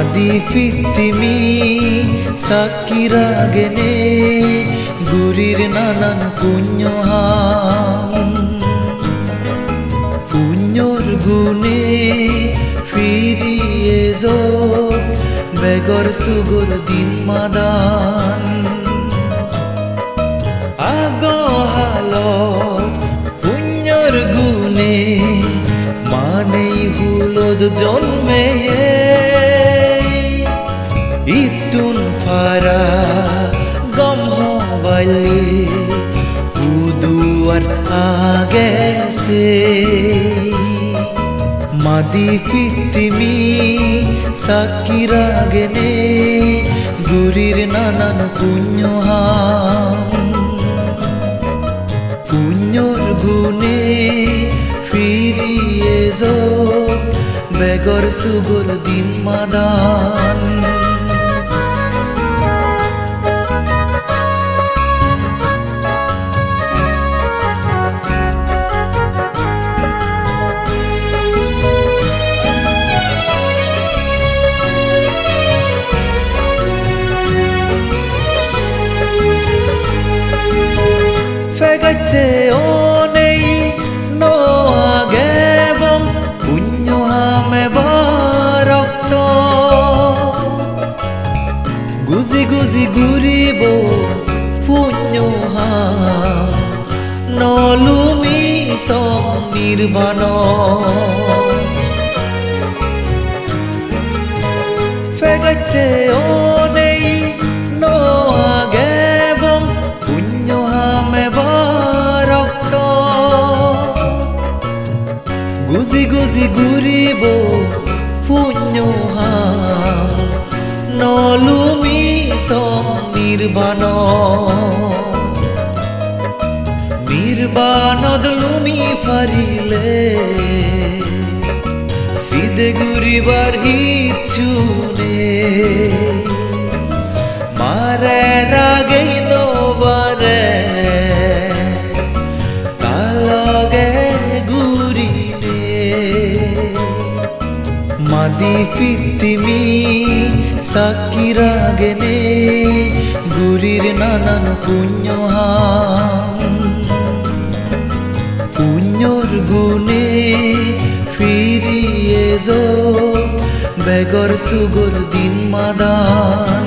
পিত্তিমি সাকিরাগেনে গুরির নানান পুণ্যহাম পুণ্যর গুণে ফিরিয়ে যোগ বেগর সুগর দিন মাদান আগহালত পুণ্যর গুণে মানেই হুলদ জন্মে আগেছে মাদি পিত্তিমি সাকিরাগেনে গুরির নানান পুণ্যহাম পুণ্যর গুণে ফিরিয়ে যোগ বেগর সুগর দিন মাদান। নলুমি সং নির্বাণ। ফেগাইতে ও নেই নো আগে এবং পুণ্য হামে রক্ত গুজি গুজি ঘুরিব পুণ্য হাম নলুমি সং নির্বাণ। নির্বাণদ লুমি ফারিলে, সিদে গুরিবার হিচুনে মারে রাগেই নবারে, কালগে গুরিনে। মাদি পিত্তিমি সাকিরাগেনে, গুরির নানান পুণ্যহাম পুণ্যর গুণে ফিরিয়ে যো বেগর সুগর দিন মাদান।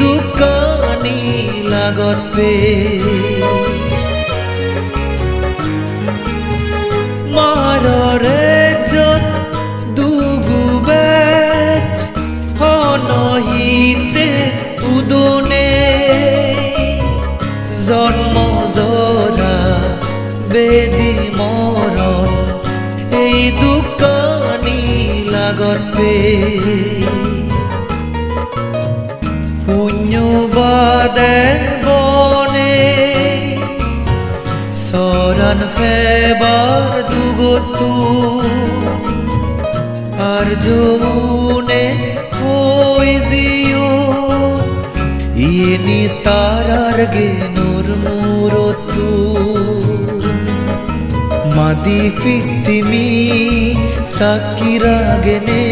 দোকানি লাগত পে মাররে যত দুগু বেচ হনহিতে উদনে। জন্ম জরা বেদি মরণ, এই দোকানি লাগত পে পুণ্যবাদে বনে সরান ফেবার দুগতু আর যৌনে ইনি তারার গে নূর মুরতু মাদি পিত্তিমি সাকিরাগেনে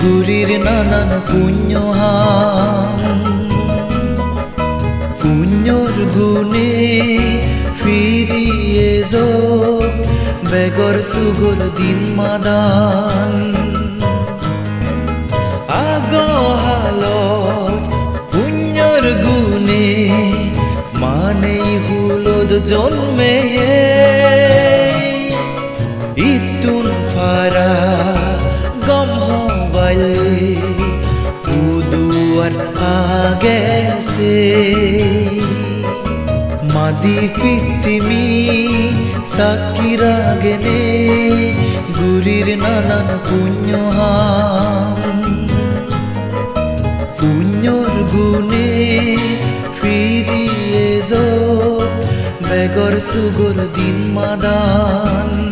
গুরির নানান পুণ্যহাম গুণে ফিরিয়ে যোগ বেগর সুগর দিন মাদান। আগহালত পুণ্যর গুণে মানেই হুলদ জন্মে। ইতুন ফারা গম হবাইলে উদুয়ার আগেছে মাদি পিত্তিমি সাকিরাগেনে গুরির নানান পুণ্যহাম পুণ্যর গুণে ফিরিয়ে যো বেগর সুগর দিন মাদান